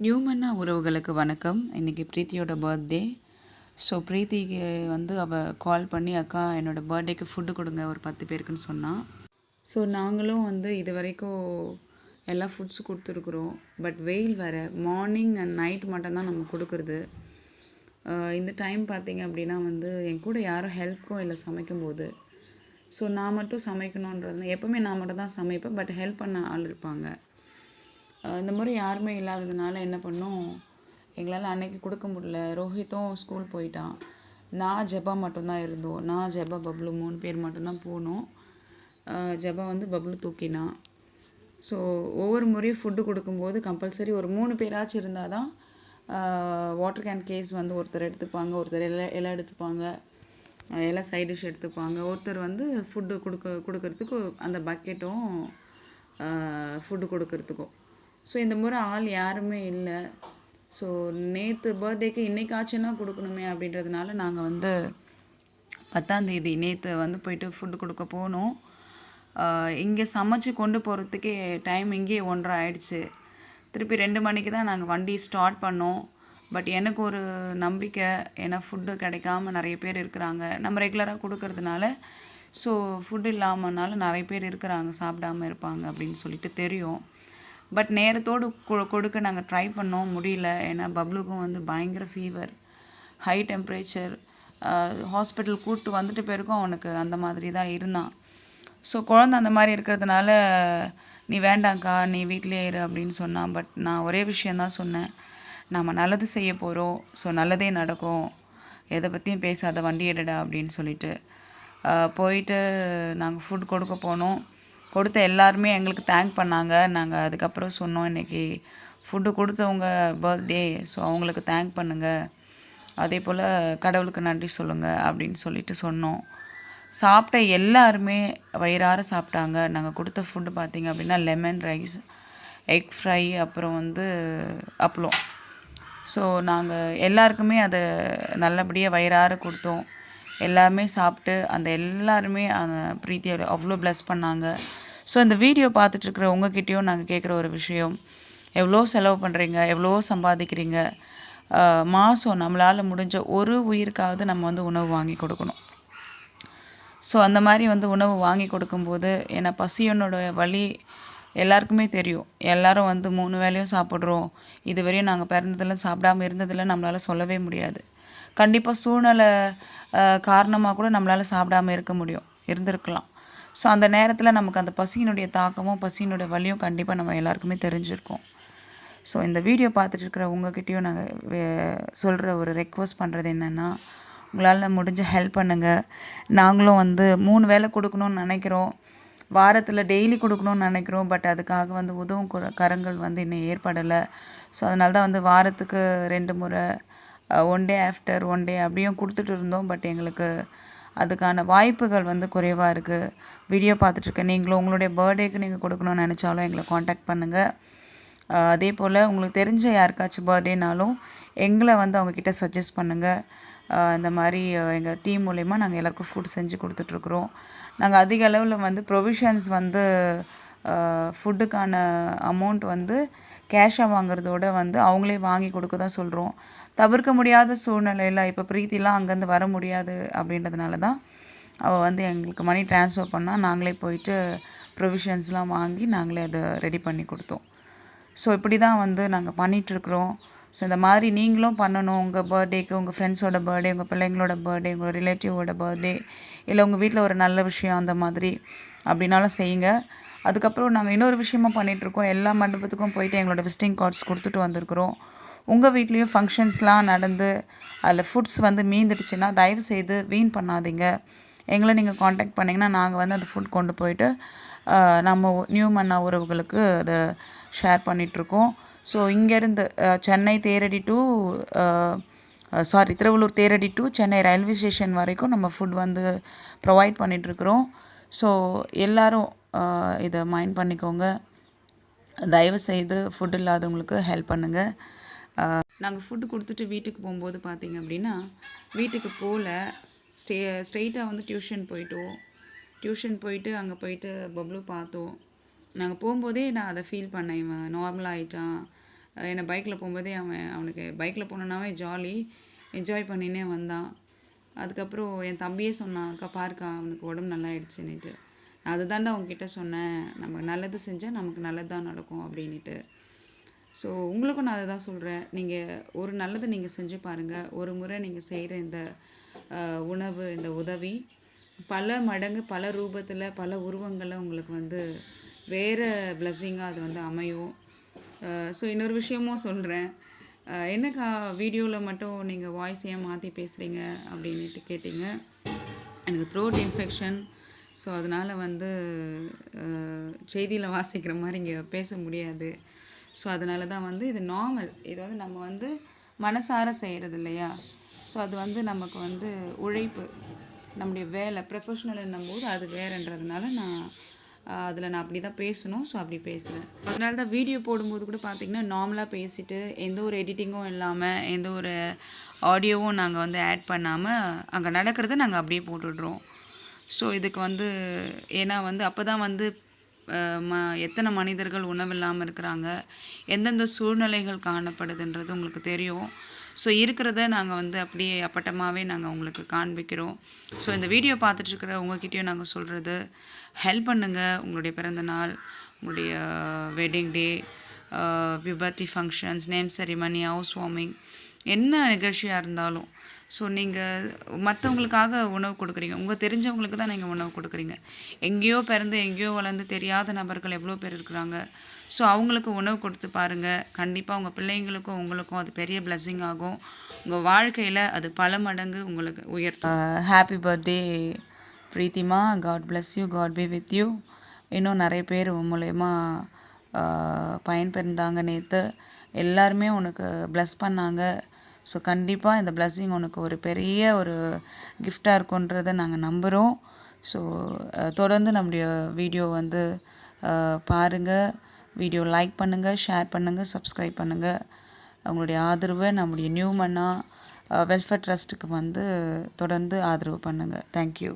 நியூமன்னா உறவுகளுக்கு வணக்கம். இன்றைக்கி ப்ரீத்தியோட பர்த்டே ஸோ ப்ரீத்திக்கு வந்து அவள் கால் பண்ணி அக்கா என்னோடய பர்த்டேக்கு ஃபுட்டு கொடுங்க ஒரு பத்து பேருக்குன்னு சொன்னான் ஸோ நாங்களும் வந்து இது வரைக்கும் எல்லா ஃபுட்ஸும் கொடுத்துருக்குறோம். பட் வெயில் வேறு. மார்னிங் அண்ட் நைட் மட்டும்தான் நம்ம கொடுக்குறது. இந்த டைம் பார்த்திங்க அப்படின்னா வந்து என் கூட யாரும் ஹெல்ப்க்கும் இல்லை சமைக்கும்போது. ஸோ நான் மட்டும் சமைக்கணுன்றது எப்போவுமே நான் மட்டும் தான் சமைப்பேன். பட் ஹெல்ப் பண்ண ஆள் இருப்பாங்க. இந்த முறை யாருமே இல்லாததுனால என்ன பண்ணோம்? எங்களால் அன்னைக்கு கொடுக்க முடியல. ரோஹித்தும் ஸ்கூல் போயிட்டான். நான் ஜெபா மட்டும்தான் இருந்தோம். நான் ஜெபா பப்ளு மூணு பேர் மட்டும்தான் போனோம். ஜபா ஜெபா வந்து பப்ளு தூக்கினான் ஸோ ஒவ்வொரு முறையும் ஃபுட்டு கொடுக்கும்போது கம்பல்சரி ஒரு மூணு பேராச்சும் இருந்தால் தான் வாட்டர் கேன் கேஸ் வந்து ஒருத்தர் எடுத்துப்பாங்க ஒருத்தர் இலை இலை எடுத்துப்பாங்க எல்லாம் இலை சைட் டிஷ் எடுத்துப்பாங்க. ஒருத்தர் வந்து ஃபுட்டு கொடுக்க கொடுக்கறதுக்கு அந்த பக்கெட்டும் ஃபுட்டு கொடுக்கறதுக்கும். ஸோ இந்த முறை ஆள் யாருமே இல்லை. ஸோ நேற்று பர்த்டேக்கு இன்றைக்காச்சுன்னா கொடுக்கணுமே அப்படின்றதுனால நாங்கள் வந்து பத்தாந்தேதி நேற்று வந்து போயிட்டு ஃபுட்டு கொடுக்க போனோம். இங்கே சமைச்சு கொண்டு போகிறதுக்கே டைம் இங்கேயே ஒன்றரை ஆயிடுச்சு. திருப்பி ரெண்டு மணிக்கு தான் நாங்கள் வண்டி ஸ்டார்ட் பண்ணோம். பட் எனக்கு ஒரு நம்பிக்கை ஏன்னா ஃபுட்டு கிடைக்காம நிறைய பேர் இருக்கிறாங்க. நம்ம ரெகுலராக கொடுக்கறதுனால ஸோ ஃபுட் இல்லாமனால நிறைய பேர் இருக்கிறாங்க சாப்பிடாம இருப்பாங்க அப்படின்னு சொல்லிட்டு தெரியும். பட் நேரத்தோடு கொ- கொடுக்க நாங்கள் ட்ரை பண்ணோம் முடியல. ஏன்னா பப்ளுக்கும் வந்து பயங்கர ஃபீவர் ஹை டெம்பரேச்சர் ஹாஸ்பிட்டல் கூப்பிட்டு வந்துட்டு பிறகும் அவனுக்கு அந்த மாதிரி தான் இருந்தான். ஸோ குழந்தை அந்த மாதிரி இருக்கிறதுனால நீ வேண்டாங்க்கா நீ வீட்டிலேயே இரு அப்படின்னு சொன்னான். பட் நான் ஒரே விஷயந்தான் சொன்னேன். நாம் நல்லது செய்ய போகிறோம் ஸோ நல்லதே நடக்கும். எதை பற்றியும் பேசாத வண்டி எடுடா அப்படின்னு சொல்லிட்டு போயிட்டு நாங்கள் ஃபுட் கொடுக்க போனோம். கொடுத்த எல்லாருமே எங்களுக்கு தேங்க் பண்ணாங்க. நாங்கள் அதுக்கப்புறம் சொன்னோம் இன்னைக்கு ஃபுட்டு கொடுத்தவங்க பர்த்டே ஸோ அவங்களுக்கு தேங்க் பண்ணுங்கள் அதே போல் கடவுளுக்கு நன்றி சொல்லுங்கள் அப்படின்னு சொல்லிட்டு சொன்னோம். சாப்பிட்ட எல்லாருமே வயிறார சாப்பிட்டாங்க. நாங்கள் கொடுத்த ஃபுட்டு பார்த்திங்க அப்படின்னா லெமன் ரைஸ் எக் ஃப்ரை அப்புறம் வந்து அப்பளம். ஸோ நாங்கள் எல்லாருக்குமே அதை நல்லபடியாக வயிறார கொடுத்தோம். எல்லாருமே சாப்பிட்டு அந்த எல்லாருமே அந்த பிரீத்தியோட அவ்வளோ ப்ளஸ் பண்ணாங்க. ஸோ இந்த வீடியோ பார்த்துட்டு இருக்கிற உங்ககிட்டயும் நாங்கள் கேட்குற ஒரு விஷயம் எவ்வளோ செலவு பண்ணுறீங்க எவ்வளோ சம்பாதிக்கிறீங்க மாதம் நம்மளால் முடிஞ்ச ஒரு உயிருக்காவது நம்ம வந்து உணவு வாங்கி கொடுக்கணும். ஸோ அந்த மாதிரி வந்து உணவு வாங்கி கொடுக்கும்போது ஏன்னா பசியனோட வழி எல்லாருக்குமே தெரியும். எல்லோரும் வந்து மூணு வேளையும் சாப்பிட்றோம். இதுவரையும் நாங்கள் பிறந்ததெல்லாம் சாப்பிடாம இருந்ததில்ல நம்மளால் சொல்லவே முடியாது. கண்டிப்பாக சூழ்நிலை காரணமாக கூட நம்மளால் சாப்பிடாம இருக்க முடியும். இருந்திருக்கலாம். ஸோ அந்த நேரத்தில் நமக்கு அந்த பசியினுடைய தாக்கமும் பசியினுடைய வலியும் கண்டிப்பாக நம்ம எல்லாருக்குமே தெரிஞ்சிருக்கும். ஸோ இந்த வீடியோ பார்த்துட்டு இருக்கிற உங்ககிட்டயும் நாங்கள் சொல்கிற ஒரு ரெக்வஸ்ட் பண்ணுறது என்னென்னா உங்களால் முடிஞ்ச ஹெல்ப் பண்ணுங்கள் நாங்களும் வந்து மூணு வேளை கொடுக்கணும்னு நினைக்கிறோம். வாரத்தில் டெய்லி கொடுக்கணும்னு நினைக்கிறோம். பட் அதுக்காக வந்து உதவும் கரங்கள் வந்து இன்னும் ஏற்படலை. ஸோ அதனால தான் வந்து வாரத்துக்கு ரெண்டு முறை one day after one day அப்படியும் கொடுத்துட்டு இருந்தோம். பட் எங்களுக்கு அதுக்கான வாய்ப்புகள் வந்து குறைவாக இருக்குது வீடியோ பார்த்துட்ருக்க நீங்களும் உங்களுடைய பர்த்டேக்கு நீங்கள் கொடுக்கணும்னு நினச்சாலும் எங்களை காண்டாக்ட் பண்ணுங்கள் அதே போல் உங்களுக்கு தெரிஞ்ச யாருக்காச்சும் பர்த்டேனாலும் எங்களை வந்து அவங்கக்கிட்ட சஜஸ்ட் பண்ணுங்கள் இந்த மாதிரி எங்கள் டீம் மூலயமா நாங்கள் எல்லாருக்கும் ஃபுட் செஞ்சு கொடுத்துட்ருக்குறோம். நாங்கள் அதிக அளவில் வந்து ப்ரொவிஷன்ஸ் வந்து ஃபுட்டுக்கான அமௌண்ட் வந்து கேஷாக வாங்குறதோட வந்து அவங்களே வாங்கி கொடுக்க தான் சொல்கிறோம் தவிர்க்க முடியாத சூழ்நிலையில் இப்போ பிரீத்திலாம் அங்கேருந்து வர முடியாது அப்படின்றதுனால தான் அவள் வந்து எங்களுக்கு மணி ட்ரான்ஸ்ஃபர் பண்ணால் நாங்களே போயிட்டு ப்ரொவிஷன்ஸ்லாம் வாங்கி நாங்களே அதை ரெடி பண்ணி கொடுத்தோம். ஸோ இப்படி தான் வந்து நாங்கள் பண்ணிகிட்ருக்குறோம் ஸோ இந்த மாதிரி நீங்களும் பண்ணணும். உங்கள் பர்த்டேக்கு உங்கள் ஃப்ரெண்ட்ஸோட பர்த்டே உங்கள் பிள்ளைங்களோட பர்த்டே உங்கள் ரிலேட்டிவோட பர்த்டே இல்லை உங்கள் வீட்டில் ஒரு நல்ல விஷயம் அந்த மாதிரி அப்படின்னாலும் செய்யுங்க. அதுக்கப்புறம் நாங்கள் இன்னொரு விஷயமா பண்ணிகிட்ருக்கோம் எல்லா மண்டபத்துக்கும் போயிட்டு எங்களோட விசிட்டிங் கார்ட்ஸ் கொடுத்துட்டு வந்திருக்கிறோம். உங்கள் வீட்லேயும் ஃபங்க்ஷன்ஸ்லாம் நடந்து அதில் ஃபுட்ஸ் வந்து மீந்துடுச்சுன்னா தயவு செய்து வீண் பண்ணாதீங்க. எங்களை நீங்கள் காண்டாக்ட் பண்ணிங்கன்னா நாங்கள் வந்து அந்த ஃபுட் கொண்டு போயிட்டு நம்ம நியூ மன்னா உறவுகளுக்கு அதை ஷேர் பண்ணிகிட்ருக்கோம் ஸோ இங்கேருந்து Chennai Theradi to sorry Tiruvallur Theradi to Chennai railway station வரைக்கும் நம்ம ஃபுட் வந்து ப்ரொவைட் பண்ணிகிட்ருக்குறோம் ஸோ எல்லோரும் இதை மைண்ட் பண்ணிக்கோங்க. தயவுசெய்து ஃபுட் இல்லாதவங்களுக்கு ஹெல்ப் பண்ணுங்கள் நாங்கள் ஃபுட்டு கொடுத்துட்டு வீட்டுக்கு போகும்போது பார்த்தீங்க அப்படின்னா வீட்டுக்கு போகல ஸ்டே ஸ்ட்ரெயிட்டாக வந்து டியூஷன் போயிட்டோம். டியூஷன் போயிட்டு அங்கே போயிட்டு பப்ளு பார்த்தோம். நாங்கள் போகும்போதே நான் அதை ஃபீல் பண்ணேன். இவன் நார்மலாக ஆகிட்டான் என்னை பைக்கில் போகும்போதே அவன் அவனுக்கு பைக்கில் போனோன்னாவே ஜாலி என்ஜாய் பண்ணினே வந்தான். அதுக்கப்புறம் என் தம்பியே சொன்னான் அக்கா பாருக்கா அவனுக்கு உடம்பு நல்லா ஆயிடுச்சுன்னுட்டு. நான் உங்ககிட்ட சொன்னேன். நம்ம நல்லது செஞ்சால் நமக்கு நல்லது தான் நடக்கும் அப்படின்ட்டு ஸோ உங்களுக்கும் நான் அதை தான் சொல்கிறேன் நீங்கள் ஒரு நல்லது நீங்கள் செஞ்சு பாருங்கள் ஒரு முறை நீங்கள் செய்கிற இந்த உணவு இந்த உதவி பல மடங்கு பல ரூபத்தில் பல உருவங்களில் உங்களுக்கு வந்து வேறு பிளஸ்ஸிங்காக அது வந்து அமையும். ஸோ இன்னொரு விஷயமும் சொல்கிறேன் என்னக்கா வீடியோவில் மட்டும் நீங்கள் வாய்ஸ் ஏன் மாற்றி பேசுகிறீங்க அப்படின்ட்டு கேட்டிங்க. எனக்கு த்ரோட் இன்ஃபெக்ஷன் ஸோ அதனால் வந்து செய்தியில் வாசிக்கிற மாதிரி இங்கே பேச முடியாது. ஸோ அதனால தான் வந்து இது நார்மல் இது வந்து நம்ம வந்து மனசார செய்கிறது இல்லையா? ஸோ அது வந்து நமக்கு வந்து உழைப்பு. நம்முடைய வேலை ப்ரொஃபஷ்னல்ன்னும் போது அது வேறுன்றதுனால நான் அதில் நான் அப்படி தான் பேசணும். ஸோ அப்படி பேசுகிறேன் அதனால தான் வீடியோ போடும்போது கூட பார்த்திங்கன்னா நார்மலாக பேசிட்டு எந்த ஒரு எடிட்டிங்கும் இல்லாமல் எந்த ஒரு ஆடியோவும் நாங்கள் வந்து ஆட் பண்ணாமல் அங்கே நடக்கிறத நாங்கள் அப்படியே போட்டுடுறோம். ஸோ இதுக்கு வந்து ஏன்னா வந்து அப்போ தான் வந்து ம எத்தனை மனிதர்கள் உணவில்லாமல் இருக்கிறாங்க எந்தெந்த சூழ்நிலைகள் காணப்படுதுன்றது உங்களுக்கு தெரியும். ஸோ இருக்கிறத நாங்கள் வந்து அப்படியே அப்பட்டமாகவே நாங்கள் உங்களுக்கு காண்பிக்கிறோம். ஸோ இந்த வீடியோ பார்த்துட்ருக்கிற உங்ககிட்டயும் நாங்கள் சொல்கிறது ஹெல்ப் பண்ணுங்கள் உங்களுடைய பிறந்த நாள் உங்களுடைய wedding day விபத்தி functions name ceremony house warming என்ன நிகழ்ச்சியாக இருந்தாலும். ஸோ நீங்கள் மற்றவங்களுக்காக உணவு கொடுக்குறீங்க. உங்கள் தெரிஞ்சவங்களுக்கு தான் நீங்கள் உணவு கொடுக்குறீங்க. எங்கேயோ பிறந்து எங்கேயோ வளர்ந்து தெரியாத நபர்கள் எவ்வளோ பேர் இருக்கிறாங்க. ஸோ அவங்களுக்கு உணவு கொடுத்து பாருங்கள் கண்டிப்பாக உங்கள் பிள்ளைங்களுக்கும் உங்களுக்கும் அது பெரிய பிளஸ்ஸிங் ஆகும். உங்கள் வாழ்க்கையில் அது பல மடங்கு உங்களுக்கு உயர்த்தும். Uh, happy birthday Preethima. God bless you God be with you இன்னும் நிறைய பேர் உன் மூலயமா uh, பயன்பெறாங்க நேற்று எல்லாருமே உனக்கு ப்ளஸ் பண்ணாங்க. ஸோ கண்டிப்பாக இந்த பிளஸ்ஸிங் உனக்கு ஒரு பெரிய ஒரு கிஃப்டாக இருக்குன்றதை நாங்கள் நம்புகிறோம் ஸோ தொடர்ந்து நம்முடைய வீடியோ வந்து பாருங்கள் வீடியோ லைக் பண்ணுங்கள் ஷேர் பண்ணுங்கள் சப்ஸ்கிரைப் பண்ணுங்கள் உங்களுடைய ஆதரவை நம்முடைய நியூ மன்னா வெல்ஃபேர் ட்ரஸ்ட்டுக்கு வந்து தொடர்ந்து ஆதரவு பண்ணுங்கள் தேங்க்யூ